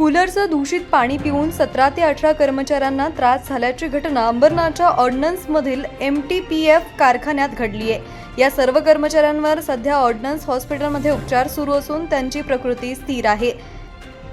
कूलरचं दूषित पाणी पिऊन सतरा ते अठरा कर्मचाऱ्यांना त्रास झाल्याची घटना अंबरनाथच्या ऑर्डनन्समधील एम टी पी एफ कारखान्यात घडली आहे. या सर्व कर्मचाऱ्यांवर सध्या ऑर्डनन्स हॉस्पिटलमध्ये उपचार सुरू असून त्यांची प्रकृती स्थिर आहे.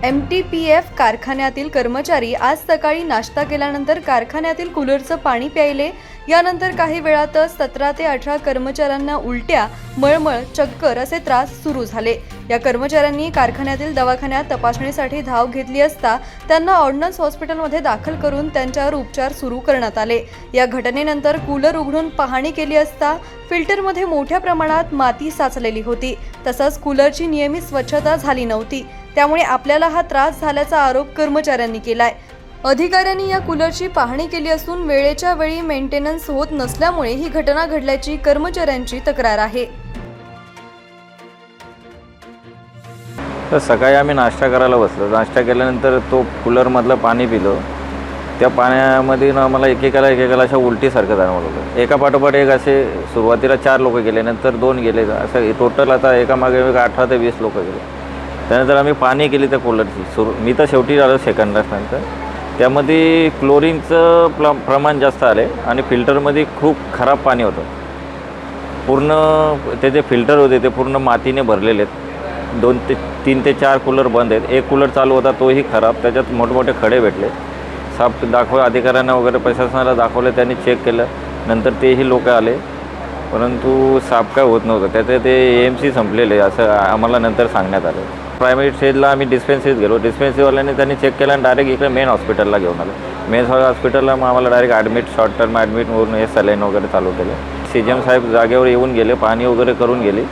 एम टी पी एफ कारखान्यातील कर्मचारी आज सकाळी नाश्ता केल्यानंतर कारखान्यातील कूलरचं पाणी प्यायले. यानंतर काही वेळातच सतरा ते अठरा कर्मचाऱ्यांना उलट्या मळमळ चक्कर असे त्रास सुरू झाले. या कर्मचाऱ्यांनी कारखान्यातील दवाखान्यात तपासणीसाठी धाव घेतली असता त्यांना ऑर्डनन्स हॉस्पिटलमध्ये दाखल करून त्यांच्यावर उपचार सुरू करण्यात आले. या घटनेनंतर कूलर उघडून पाहणी केली असता फिल्टरमध्ये मोठ्या प्रमाणात माती साचलेली होती. तसंच कूलरची नियमित स्वच्छता झाली नव्हती. त्यामुळे आपल्याला हा त्रास झाल्याचा आरोप कर्मचाऱ्यांनी केलाय. अधिकाऱ्यांनी या कूलरची पाहणी केली असून वेळेच्या वेळी मेंटेनन्स होत नसल्यामुळे ही घटना घडल्याची कर्मचाऱ्यांची तक्रार आहे. तर सकाळी आम्ही नाश्ता करायला बसलो. नाश्ता केल्यानंतर तो कूलरमधलं पाणी पिलं. त्या पाण्यामध्ये ना मला एकेकाला एकेकाला अशा उलटीसारखं जाणवलं होतं. एका पाठोपाठ एक असे सुरुवातीला चार लोक गेले नंतर दोन गेले. असं टोटल आता एकामागे एक अठरा ते वीस लोक गेले. त्यानंतर आम्ही पाणी केली त्या कूलरची सुरू मी तर शेवटी आलो सेकंड नंतर. त्यामध्ये क्लोरीनचं प्र प्रमाण जास्त आले आणि फिल्टरमध्ये खूप खराब पाणी होतं. पूर्ण ते जे फिल्टर होते ते पूर्ण मातीने भरलेले आहेत. दोन ते तीन ते चार कूलर बंद आहेत. एक कूलर चालू होता तोही खराब. त्याच्यात मोठमोठे खडे भेटले. साप दाखव अधिकाऱ्यांना वगैरे प्रशासनाला दाखवलं त्यांनी चेक केलं. नंतर तेही लोक आले. परंतु साफ काय होत नव्हतं. त्याचं ते ए एम सी संपलेले असं आम्हाला नंतर सांगण्यात आलं. प्रायमरी स्टेजला आम्ही डिस्पेन्सरीत गेलो. डिस्पेन्सरीवाल्याने त्यांनी चेक केलं आणि डायरेक्ट इकडे मेन हॉस्पिटलला घेऊन आलं. मेन हॉस्पिटलला मग आम्हाला direct admit short term admit म्हणून हे सलाईन वगैरे चालू केलं. सी जी एम साहेब जागेवर येऊन गेले पाणी वगैरे करून गेले.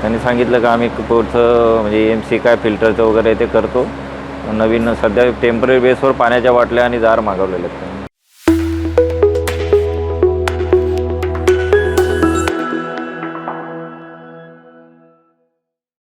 त्यांनी सांगितलं का आम्ही पुढचं म्हणजे एम सी काय फिल्टरचं वगैरे ते करतो. नवीन सध्या टेंपररी बेसवर पाण्याच्या बाटल्या आणि जार मागवलेले आहेत.